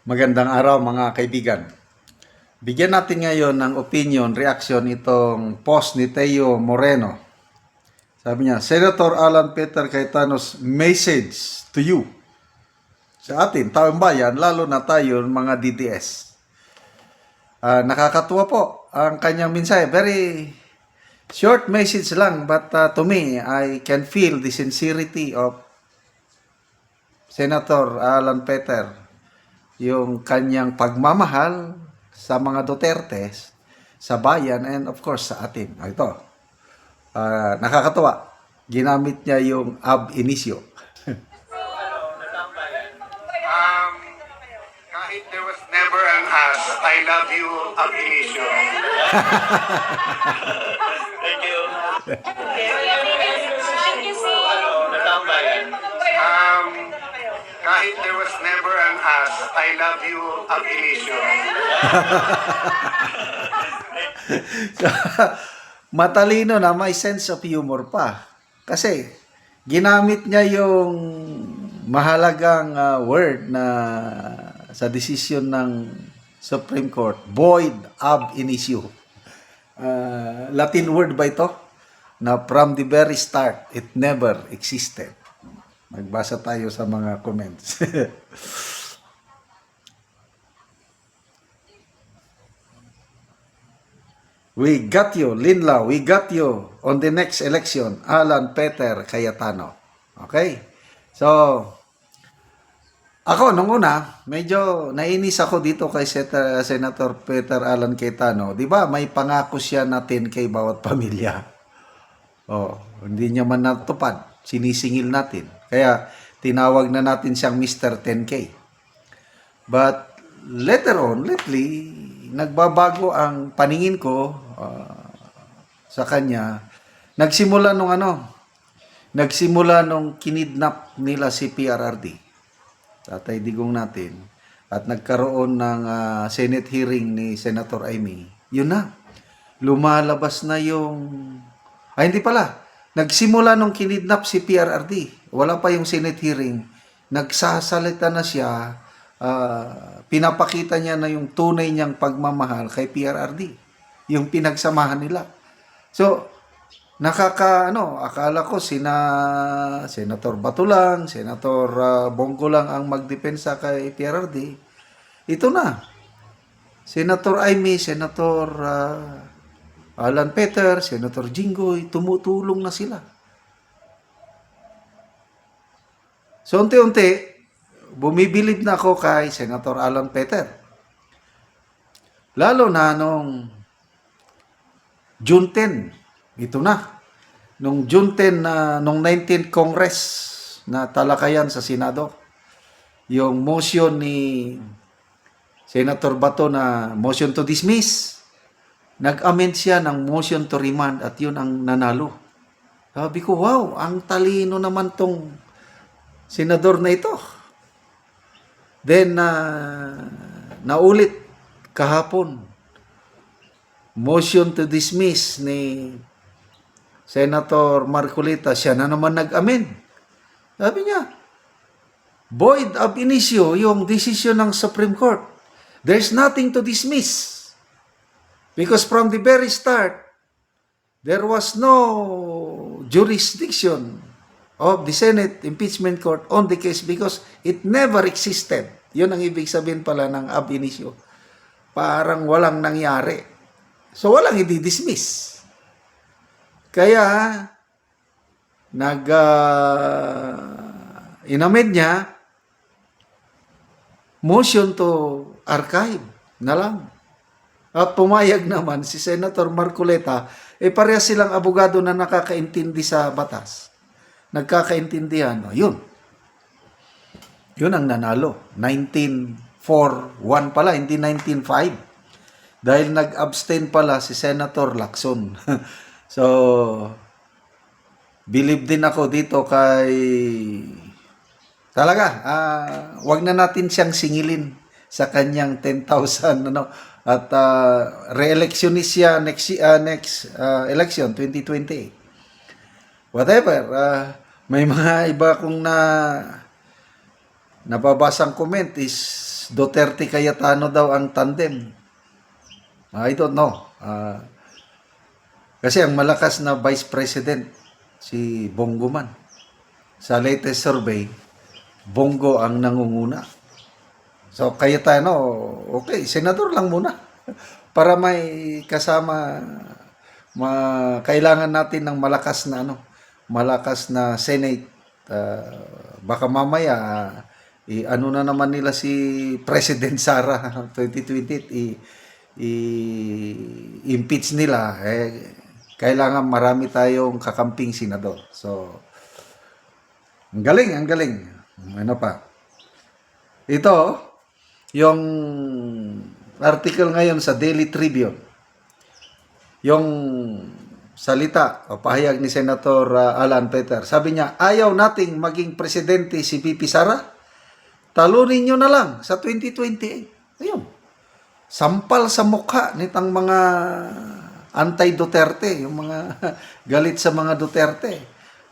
Magandang araw mga kaibigan. Bigyan natin ngayon ng opinion, reaction itong post ni Teo Moreno. Sabi niya, Senator Alan Peter Cayetano's message to you. Sa atin, taong bayan, lalo na tayo mga DDS. Ah, nakakatuwa po ang kanyang mensahe. Very short message lang but ah, to me, I can feel the sincerity of Senator Alan Peter yung kanyang pagmamahal sa mga Dutertes, sa bayan, and of course sa atin. Ah, Ito, ah, nakakatuwa. Ginamit niya yung ab initio. Um, kahit there was never an as, I love you ab initio. Thank you. Thank you. Natambayan. Um, kahit there was never an as, I love you ab initio. Matalino na may sense of humor pa. Kasi ginamit niya yung mahalagang ah, word na sa decision ng Supreme Court, void ab initio. Ah, Latin word ba ito? Na from the very start, it never existed. Magbasa tayo sa mga comments. We got you, Linla. We got you on the next election. Alan Peter Cayetano. Okay? So, ako, nung una, medyo nainis ako dito kay Senator Peter Alan Cayetano. Di ba, may pangako siya natin kay bawat pamilya. Oh, hindi niya man natupad. Sinisingil natin. Kaya, tinawag na natin siyang Mr. 10K. But later on, lately, nagbabago ang paningin ko ah, sa kanya. Nagsimula nung ano, nagsimula nung kinidnap nila si PRRD, Tatay Digong natin, at nagkaroon ng ah, Senate hearing ni Senator Amy. Yun na, lumalabas na yung... Ay, hindi pala. Nagsimula nung kinidnap si PRRD. Wala pa yung Senate hearing. Nagsasalita na siya. ah, pinapakita niya na yung tunay niyang pagmamahal kay PRRD. Yung pinagsamahan nila. So, nakaka, ano, akala ko sina Senator Bato lang, Senator ah, Bongo lang ang magdepensa kay PRRD. Ito na. Senator Aimee, Senator ah, Alan Peter, Senator Jinggoy, tumutulong na sila. So, unti-unti, bumibilib na ako kay Senator Alan Peter. Lalo na nung June 10, ito na. Nung June 10 na, nung 19th Congress na talakayan sa Senado, yung motion ni Senator Bato na motion to dismiss, nag-amend siya ng motion to remand at yun ang nanalo. Sabi ko, wow, ang talino naman tong senador na ito. Then, na naulit kahapon, motion to dismiss ni Senator Marcolita, siya na naman nag-amend. Sabi niya, void ab initio yung decision ng Supreme Court. There's nothing to dismiss. Because from the very start, there was no jurisdiction of the Senate Impeachment Court on the case because it never existed. Yun ang ibig sabihin pala ng ab initio. Parang walang nangyari. So walang i-dismiss. Kaya nag uh, inamend niya motion to archive na lang. At pumayag naman si Senator Marcoleta, eh parehas silang abogado na nakakaintindi sa batas. Nagkakaintindihan. O, yun. Yun ang nanalo. 1941 pala, hindi 1905. Dahil nag-abstain pala si Senator Lacson. so, believe din ako dito kay... Talaga, ah, wag na natin siyang singilin sa kanyang 10,000 ano at ah, re-electionist siya next ah, next ah, election 2028 whatever ah, may mga iba kong na nababasang comment is Duterte Cayetano daw ang tandem. I don't know. Ah, kasi ang malakas na vice president, si Bongo man. Sa latest survey, Bongo ang nangunguna. So, Cayetano, okay, senador lang muna. Para may kasama, ma, kailangan natin ng malakas na ano, malakas na Senate. Ah, baka mamaya, i, ano na naman nila si President Sara 2028, i, i- impeach nila. Eh, kailangan marami tayong kakamping senador. So, ang galing, ang galing. Ano pa? Ito, yung article ngayon sa Daily Tribune. Yung salita o pahayag ni Senator uh, Alan Peter. Sabi niya, ayaw nating maging presidente si VP Sara. Talunin nyo na lang sa 2028. Ayun. Sampal sa mukha nitang mga anti-Duterte, yung mga galit sa mga Duterte.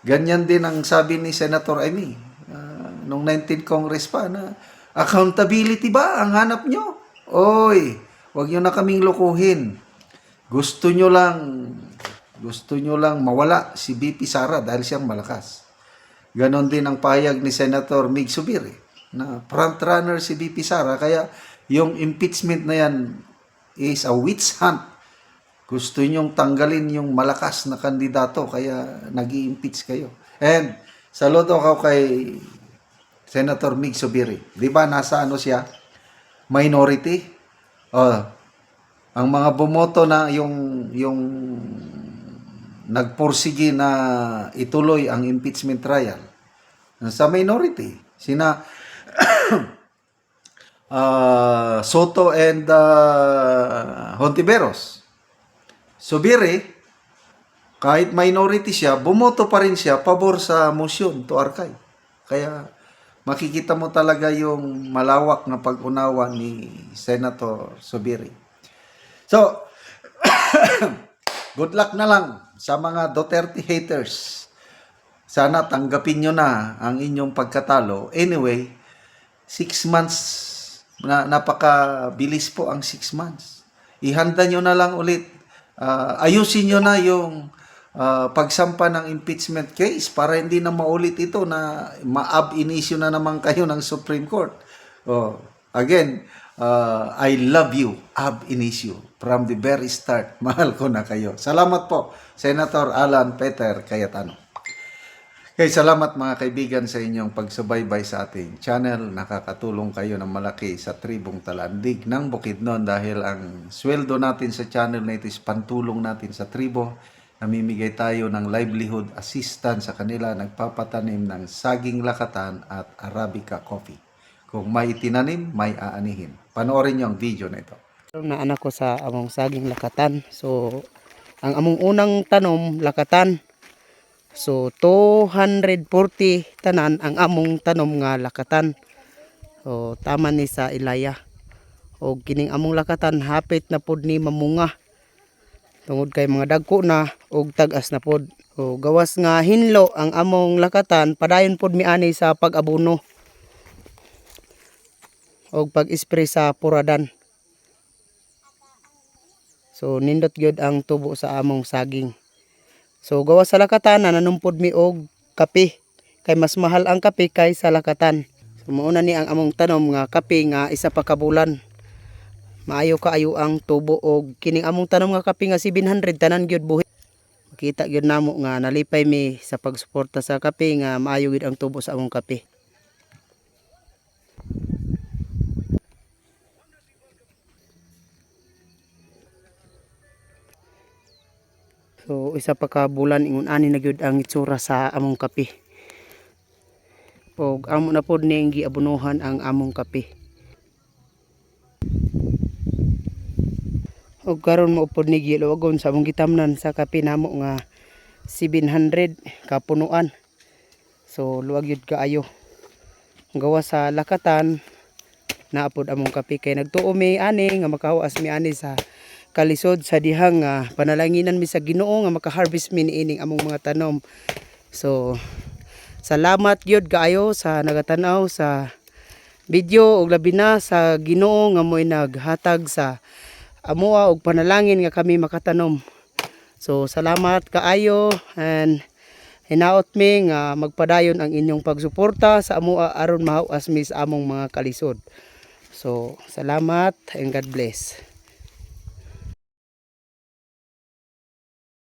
Ganyan din ang sabi ni Senator Amy ah, nung 19th Congress pa na accountability ba ang hanap nyo? Oy, wag nyo na kaming lukuhin. Gusto nyo lang gusto nyo lang mawala si BP Sara dahil siyang malakas. Ganon din ang pahayag ni Senator Mig Subiri na frontrunner si BP Sara kaya yung impeachment na yan is a witch hunt. Gusto nyong tanggalin yung malakas na kandidato kaya nag impeach kayo. And saludo ako kay Senator Mig Subiri. Di ba nasa ano siya? Minority. Oh, ang mga bumoto na yung yung nagpursige na ituloy ang impeachment trial sa minority. Sina ah, Soto and uh, Hontiveros. Subiri, kahit minority siya, bumoto pa rin siya pabor sa motion to archive. Kaya makikita mo talaga yung malawak na pag-unawa ni Senator Subiri. So, good luck na lang sa mga Duterte haters. Sana tanggapin nyo na ang inyong pagkatalo. Anyway, six months, na, napakabilis po ang six months. Ihanda nyo na lang ulit. Ah, ayusin nyo na yung ah, pagsampa ng impeachment case para hindi na maulit ito na ma-ab inisyu na naman kayo ng Supreme Court. Oh, again, ah, I love you, ab inisyu. From the very start, mahal ko na kayo. Salamat po, Senator Alan Peter Cayetano. Okay, salamat mga kaibigan sa inyong pagsubaybay sa ating channel. Nakakatulong kayo ng malaki sa tribong talandig ng Bukidnon dahil ang sweldo natin sa channel na ito is pantulong natin sa tribo. Namimigay tayo ng livelihood assistance sa kanila, nagpapatanim ng saging lakatan at Arabica coffee. Kung may itinanim, may aanihin. Panoorin niyo ang video na ito. na anak ko sa among saging lakatan. So, ang among unang tanom, lakatan. So, 240 tanan ang among tanom nga lakatan. So, tama ni sa ilaya. O kining among lakatan, hapit na pod ni mamunga. Tungod kay mga dagko na, og tagas na pod. O gawas nga hinlo ang among lakatan, padayon pod mi ani sa pag-abuno. Og pag-spray sa puradan. So nindot gyud ang tubo sa among saging. So gawa sa lakatan nanumpod mi og kape kay mas mahal ang kape kaysa lakatan. So mauna ni ang among tanom nga kape nga isa pa ka bulan. Maayo kaayo ang tubo og kining among tanom nga kape nga 700 tanan gyud buhi. Makita gyud namo nga nalipay mi sa pagsuporta sa kape nga maayo gyud ang tubo sa among kape. So isa pa ka bulan ingon ani na gyud ang itsura sa among kape. Og amo na pod ning giabunuhan ang among kape. Og karon mo pod ni giluwagon sa among gitamnan sa kape namo nga 700 kapunuan. So luwag yun kaayo. Gawa sa lakatan naapod among kape kay nagtuo mi ani nga makawas mi ani sa kalisod sa dihang nga panalanginan mi sa Ginoo nga makaharvest mi niining among mga tanom. So salamat gyud kaayo sa nagatanaw sa video ug labi na sa Ginoo nga mo'y naghatag sa amoa og panalangin nga kami makatanom. So salamat kaayo and hinaot mi nga magpadayon ang inyong pagsuporta sa amoa aron mahawas mi sa among mga kalisod. So salamat and God bless.